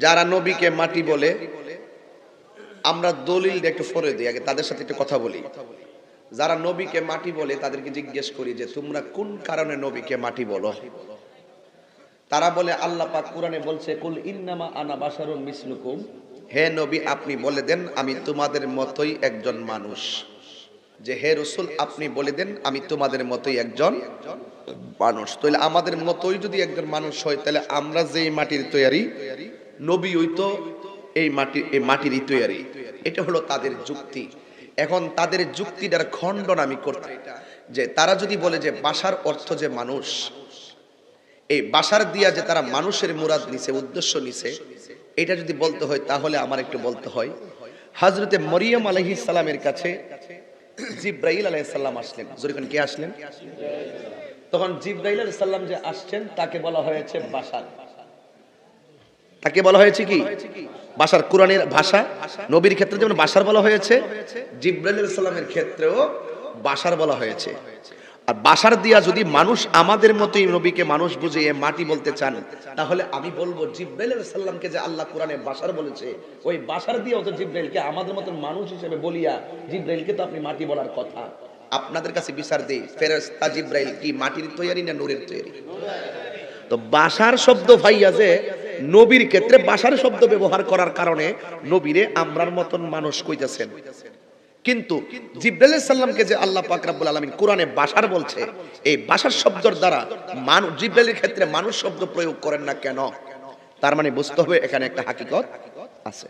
যারা নবীকে মাটি বলে, আমরা দলিল একটু ফরে দিই, আগে তাদের সাথে একটু কথা বলি। যারা নবীকে মাটি বলে, তাদেরকে জিজ্ঞেস করি যে, তোমরা কোন কারণে নবীকে মাটি বলো? তারা বলে, আল্লাহ পাক কোরআনে বলছে, কুল ইন্নামা আনা বাশারুন মিসলুকুম। হে নবী, আপনি বলে দেন, আমি তোমাদের মতোই একজন মানুষ। যে, হে রসুল, আপনি বলে দেন, আমি তোমাদের মতোই একজন মানুষ। তাহলে আমাদের মতোই যদি একজন মানুষ হয়, তাহলে আমরা যে এই মাটির তৈরি নবী ওই তো এই মাটি, এই মাটিরই তৈরি এটা হলো তাদের যুক্তি। এখন তাদের যুক্তিটার খণ্ডন আমি করতে যে তারা যদি বলে যে বাসার অর্থ যে মানুষ, এই বাসার দিয়া যে তারা মানুষের মুরাদ নিছে, উদ্দেশ্য নিছে, এটা যদি বলতে হয়, তাহলে আমার একটু বলতে হয়। হজরতে মরিয়ম আলহি সালামের কাছে জিব্রাইল আলাইসাল্লাম আসলেন। জরিখন কে আসলেন? তখন জিব্রাইল আলাইসাল্লাম যে আসছেন, তাকে বলা হয়েছে বাসার। তাকে বলা হয়েছে কি? বাসার কোরআনের ভাষা। নবীর ক্ষেত্রে যেমন বাসার বলা হয়েছে, জিব্রাইল সাল্লামের ক্ষেত্রেও বাসার বলা হয়েছে। আর বাসার দিয়া যদি মানুষ আমাদের মতোই নবীকে মানুষ বুঝে মাটি বলতে চান, তাহলে আমি বলব জিব্রাইল সাল্লামকে যে আল্লাহ কোরআনে বাসার বলেছে, ওই বাসার দিয়েও তো জিব্রাইলকে আমাদের মতন মানুষ হিসেবে বলিয়া জিব্রাইলকে তো আপনি মাটি বলার কথা। আপনাদের কাছে বিচার দেই, ফেরেশতা জিব্রাইল কি মাটির তৈরি না নূরের তৈরি তো বাসার শব্দ ভাইয়া যে নবীর ক্ষেত্রে বাসার শব্দ ব্যবহার করার কারণে নবীরে আমরার মতন মানুষ কইতেছেন। কিন্তু জিব্রাইল সাল্লামকে যে আল্লাহ পাক রাব্বুল আলামিন কোরআনে বাসার বলছে, এই বাসার শব্দের দ্বারা মানুষ জিব্রাইলের ক্ষেত্রে মানুষ শব্দ প্রয়োগ করেন না কেন? তার মানে বুঝতে হবে এখানে একটা হাকিকত আছে।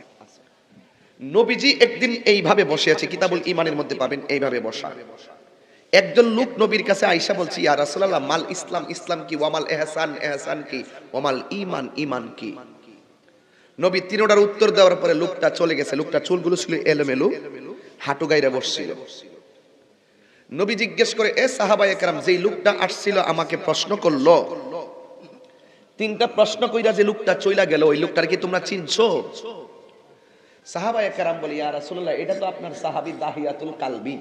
নবীজি একদিন এইভাবে বসে আছে, কিতাবুল ইমানের মধ্যে পাবেন, এইভাবে বসা। একজন লোক নবীর কাছে আইসা বলছি, ইয়া রাসূলুল্লাহ, মাল ইসলাম ইসলাম কি? ওয়ামাল এহসান এহসান কি? ওয়ামাল ঈমান ঈমান কি? নবী তিনোটার উত্তর দেওয়ার পরে লোকটা চলে গেছে। লোকটা চুলগুলো ছিল এলোমেলো, হাঁটু গাইরা বসছিল। নবী জিজ্ঞেস করে, এ সাহাবা একরাম যেই লোকটা আসছিল আমাকে প্রশ্ন করল? তিনটা প্রশ্ন কইরা যে লোকটা চইলা গেল, ওই লোকটার কি তোমরা চিনছো? সাহাবা একরাম বলি, ইয়া রাসূলুল্লাহ, এটা তো আপনার সাহাবী দাহিয়াতুল কালবি।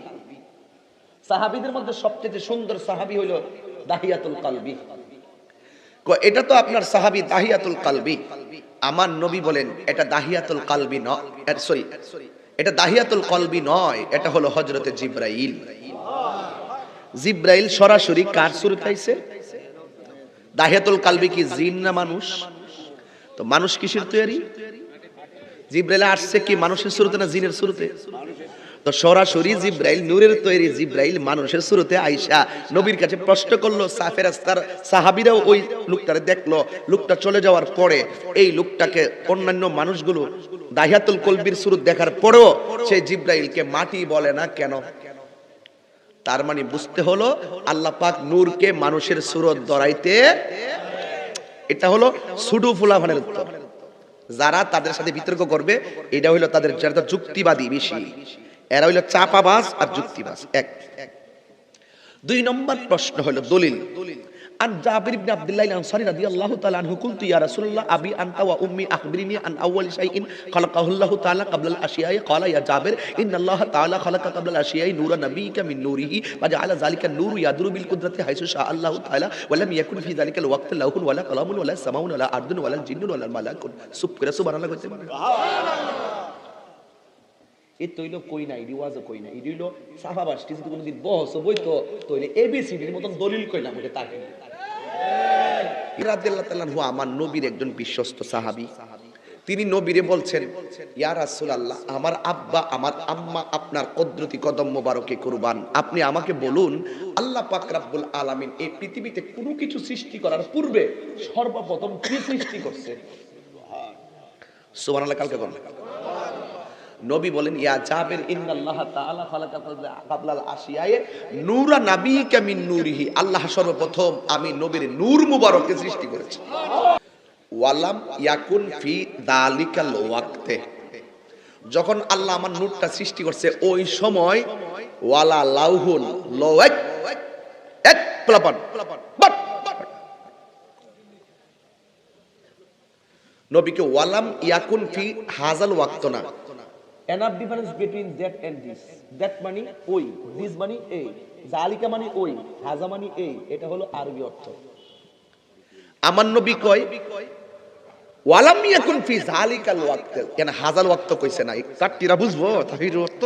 সাহাবীদের মধ্যে সবচেয়ে সুন্দর সাহাবী হইল দাহিয়াতুল কালবি। এটা তো আপনার সাহাবী দাহিয়াতুল কালবি। আমার নবী বলেন, এটা দাহিয়াতুল কালবি নয় সরি, এটা দাহিয়াতুল কলবি নয়, এটা হলো হজরতে জিব্রাইল। জিব্রাইল সরাসরি কার শুরুতে আইছে? দাহিয়াতুল কালবি কি জিন না মানুষ? তো মানুষ কিসের তৈরি? জিব্রাইল আসছে কি মানুষের শুরুতে না জিনের শুরুতে তো সরাসরি জিব্রাইল, নূরের তৈরি জিব্রাইল মানুষের শুরুতে আইসা নবীর কাছে প্রশ্ন করল সাফেরাস্তার সাহাবিরাও ওই লোকটারে দেখল। লোকটা চলে যাওয়ার পরে এই লোকটাকে অন্যান্য মানুষগুলো দাহিয়াতুল কলবির শুরু দেখার পরেও সেই জিব্রাইলকে মাটি বলে না কেন? তার মানে বুঝতে হলো, আল্লাহ পাক নূরকে মানুষের সুরত দরাইতে এটা হলো সুডু ফুলাভানের উত্তর। যারা তাদের সাথে বিতর্ক করবে, এটা হইল তাদের যারা যুক্তিবাদী বেশি। এরা হইল চাপাবাজ আর যুক্তিবাজ। এক। দুই নম্বর প্রশ্ন হলো দলিল। আন জাবির ইবনে আব্দুল্লাহ আনসারী রাদিয়াল্লাহু তাআলা আনহু কুনতু ইয়া রাসূলুল্লাহ, আবি আনতা ওয়া উম্মি আন আউয়াল শাইইন খালাকাহুল্লাহু তাআলা ক্বাবলা আল-আশিয়াই ক্বালা, ইয়া জাবির, ইন্নাল্লাহ তাআলা খালাকা ক্বাবলা আল-আশিয়াই নূরা নাবিয়িকা মিন নূরিহি ওয়া জাআলা যালিকা নূরু ইয়াদুরু বিল কুদরাতি হাইসু শাআ আল্লাহু তাআলা ওয়া লাম ইয়াকুন ফি যালিকা ওয়াক্ত লাহুন ওয়ালা কালামুন সামাউন ওয়ালা আরদুন ওয়ালা জিন্নুন ওয়ালা মালাকুন। সুবহানাল্লাহ সুবহানাল্লাহ সুবহানাল্লাহ এই তৈল কই না ইডি কই না ইডি তো কোনদিন বহস বই তো মতন দলিল কইলাম ওটা তাকে রাদিয়াল্লাহু তাআলা হু আমার নবীর একজন বিশ্বস্ত সাহাবী। তিনি নবীরে বলছেন, ইয়া রাসূলুল্লাহ, আমার আব্বা, আমার আম্মা আপনার কদরতি কদম মোবারকে কুরবান। আপনি আমাকে বলুন, আল্লাহ পাক রাব্বুল আলামিন এই পৃথিবীতে কোনো কিছু সৃষ্টি করার পূর্বে সর্বপ্রথম কি সৃষ্টি করছে? সুবহানাল্লাহ, কালকে নবী বলেন, ইয়া জাবের, ইন্নাল্লাহ তাআলা খালাকা কাবলাল আশিয়ায়ে নূরা নাবিয়িকা মিন নূরিহি। আল্লাহ সর্বপ্রথম আমি নবীর নূর মুবারককে সৃষ্টি করেছি। ওয়ালাম ইয়াকুন ফি দালিকাল ওয়াক্তে। যখন আল্লাহ আমার নূরটা সৃষ্টি করছে, ওই সময় ওয়ালা লাউহুন লোয়েক এক প্লাপান বাট নবীকে ওয়ালাম ইয়াকুন ফি হাজাল ওয়াক্ত না enough difference between that and this. That মানে ওই। This মানে এই। জালিকা মানে ওই। হাজা মানে এই। এটা হলো আরবি অর্থ। আমার নবী কয়, ওয়ালাম ইয়াকুন ফি জালিকাল ওয়াক্ত। কেন হাজাল ওয়াক্ত কইছে না? চারটিরা বুঝব তাহির ওয়াক্ত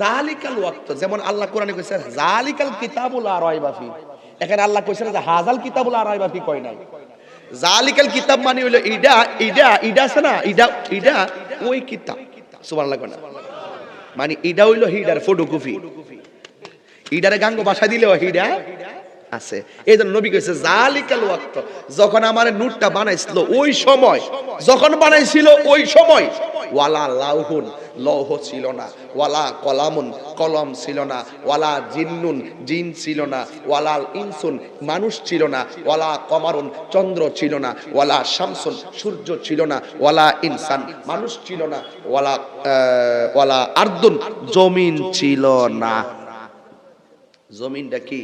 জালিকাল ওয়াক্ত, যেমন আল্লাহ কোরআনে কইছে, জালিকাল কিতাবুল আর রাইবাফি এখানে আল্লাহ কইছে যে হাজাল কিতাবুল আর রাইবাফি কয় নাই। জালিকাল কিতাব মানে হইল ইডা ইডা ইডা আছে না? ইডা ইডা ওই কিতাব, সুবহানাল্লাহ কয় না? মানে ইডা হইল হিডার ফটোকপি। ইডারে গাঙ্গ বাসা দিলেও হিডা আছে। এই জন্য নবী কইছে জালিকাল ওয়াক্ত। যখন আমার নুটটা বানাইছিল ওই সময়, যখন বানাইছিল ওই সময়, ওয়ালা লাউহুন। লৌহ ছিল না, ওয়ালা কলামুন, কলম ছিল না, ওয়ালা জিন্নুন, জিন ছিল না, ওয়ালাল ইনসুন, মানুষ ছিল না, ওয়ালা কমারুন, চন্দ্র ছিল না, ওয়ালা শামসুন, সূর্য ছিল না, ওয়ালা ইনসান, মানুষ ছিল না, ওয়ালা ওয়ালা আর্দুন, জমিন ছিল না। জমিনটা কি?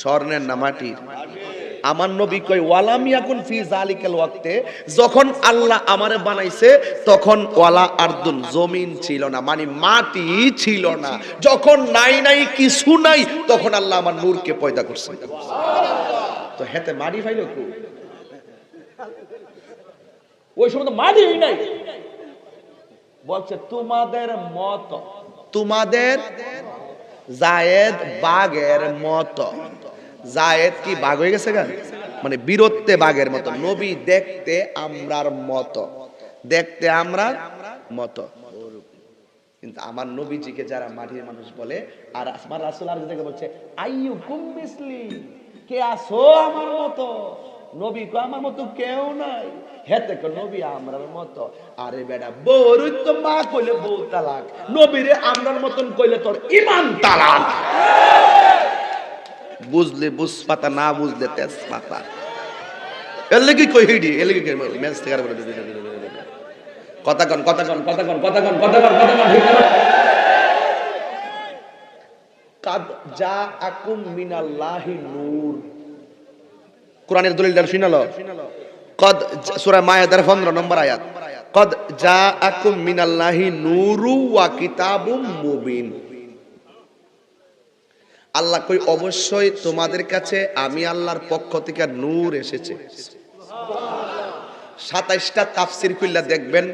স্বর্ণের না মাটির? আমার নবী কই ওয়ালাম ইয়াকুন ফি জালিকাল ওয়াক্তে। যখন আল্লাহ আমারে বানাইছে, তখন ওয়ালা আরদুন, জমিন ছিল না মানে মাটি ছিল না। যখন নাই নাই, কিছু নাই, তখন আল্লাহ আমার নূরকে পয়দা করছে। তো হেতে মাটি ফাইল কো? ওই সময় তো মাটিই নাই। বলছে, তোমাদের মত। তোমাদের জায়েদ বাগের মতো। জায়েদ কি বাঘ হয়ে গেছে গা? মানে বীরত্বে বাঘের মতো। নবী দেখতে আমরার মতো। দেখতে আমরার মতো। কিন্তু আমার নবীজিকে যারা মাটির মানুষ বলে, আর আমার রাসূল আর যেটাকে বলছে আইয়ু কুমিসলি কে আসো আমার মতো? নবী কো আমার মতো কেউ নাই। হেতে কো নবী আমরার মতো। আরে বেটা বউরই তো মা কইলে বউ তালাক। নবীরে আমরার মতন কইলে তোর ইমান তালাক। বুঝলে বুঝ পাতা না বুঝলে তেজ পাতা এর লেগে কই হিডি? এর লেগে ম্যাচ থেকে বলে কথা কন কথা কন কথা কন কথা কন কথা কন কথা কন? কাদ যা আকুম মিনাল্লাহি নূর। কোরআনের দলিলটা শুনালো কদ সূরা মায়াদার 15 নম্বর আয়াত। কদ যা আকুম মিনাল্লাহি নূরু ওয়া কিতাবুম মুবিন। আল্লাহ কই, অবশ্যই তোমাদের কাছে আমি আল্লাহর পক্ষ থেকে নূর এসেছে। সাতাইশটা তাফসির খুললা দেখবেন,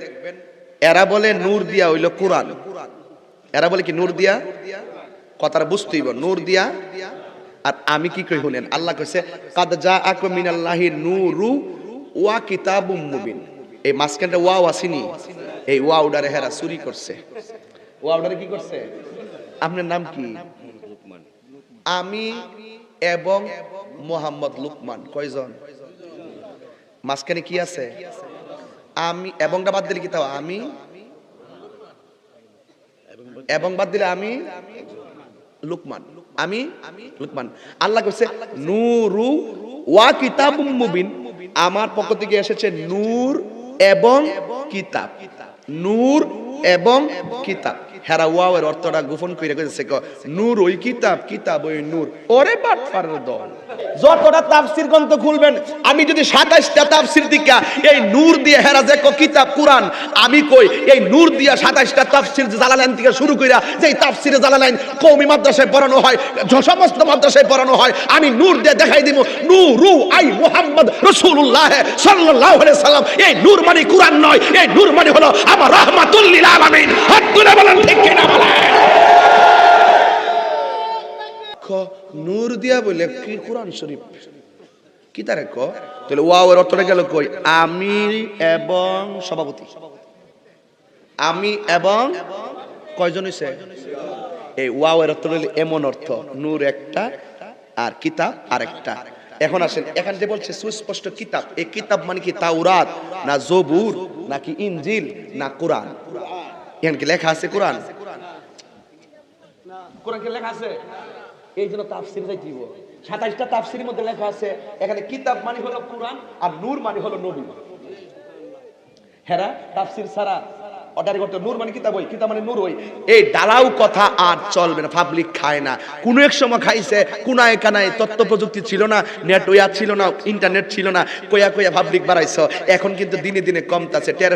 এরা বলে নূর দিয়া হইল কোরআন। এরা বলে কি, নূর দিয়া? কথাটা বুঝতেইব নূর দিয়া? আর আমি কি কই, শুনেন, আল্লাহ কইছে, কাদ যা আকু মিনাল্লাহি নূরু ওয়া কিতাবুম মুবিন। এই মাঝখানটা ওয়াও আসিনি, এই ওয়াউডারে হেরা চুরি করছে। ওয়াউডারে কি করছে? আপনার নাম কি? আমি এবং মোহাম্মদ লুকমান, কয়জন? মাঝখানে কি আছে? আমি এবংটা বাদ দিলে কি তাও? আমি, এবং বাদ দিলে আমি লুকমান। আমি লুকমান। আল্লাহ কইছে, নূরু ওয়া কিতাবুম মুবিন। আমার পক্ষ থেকে এসেছে নূর এবং কিতাব। নূর এবং কিতাব। হেরা ওয়াও এর অর্থটা গোপন কইরা কইছে ক, নূর ওই কিতাব কিতাব ওই নূর। ওরে বাটফারের দল। যতটা তাফসীর গ্রন্থ খুলবেন, আমি যদি 27টা তাফসীর দিকা এই নূর দিয়ে হেরা যে কিতাব, কোরআন, আমি কই, এই নূর দিয়া 27টা তাফসীর জালালাইন থেকে শুরু কইরা যে তাফসীরে জালালাইন কওমি মাদ্রাসায় পড়ানো হয় সমস্ত মাদ্রাসায় পড়ানো হয়, আমি নূর দিয়ে দেখাই দিব নূরু আই মুহাম্মদ রাসূলুল্লাহ সাল্লাল্লাহু আলাইহি সাল্লাম এই নূর মানে কোরআন নয়, এই নূর মানে হলো আমার রাহমাতুল লিল আলামিন। হাত তুলে বলেন, ঠিক কিনা বলেন? নূর দিয়া বলে কি কোরআন শরীফ? কি তারে ক? তাহলে ওয়াও এর অর্থটা গেল কই? আমি এবং সভাপতি। আমি এবং কয়জন হইছে? এই ওয়াও এর অর্থ হইল এমন অর্থ, নূর একটা আর কিতাব আরেকটা। এখন আসেন, এখান যে বলছে সুস্পষ্ট কিতাব, এই কিতাব মানে কি তাওরাত, না জবুর, নাকি ইনজিল, না কোরআন? এখানে কি লেখা আছে কোরআন? কোরআন কি লেখা আছে? এই জন্য তাফসির যাই দিব তাফসিরের মধ্যে লেখা আছে, এখানে কিতাব মানে হলো কোরআন আর নূর মানে হলো নবী। হেরা, তাফসির অর্ডার করতে নূর মানে কিতাব ওই কিতাব মানে নূর ওই এই ডালাও কথা আর চলবে না পাবলিক খায় না। কোন এক সময় খাইছে কোনায় কানায় তথ্য প্রযুক্তি ছিল না, নেট ওয়া ছিল না ইন্টারনেট ছিল না, কয়া কয়া পাবলিক বাড়াইছ। এখন কিন্তু দিনে দিনে কমতাছে, টের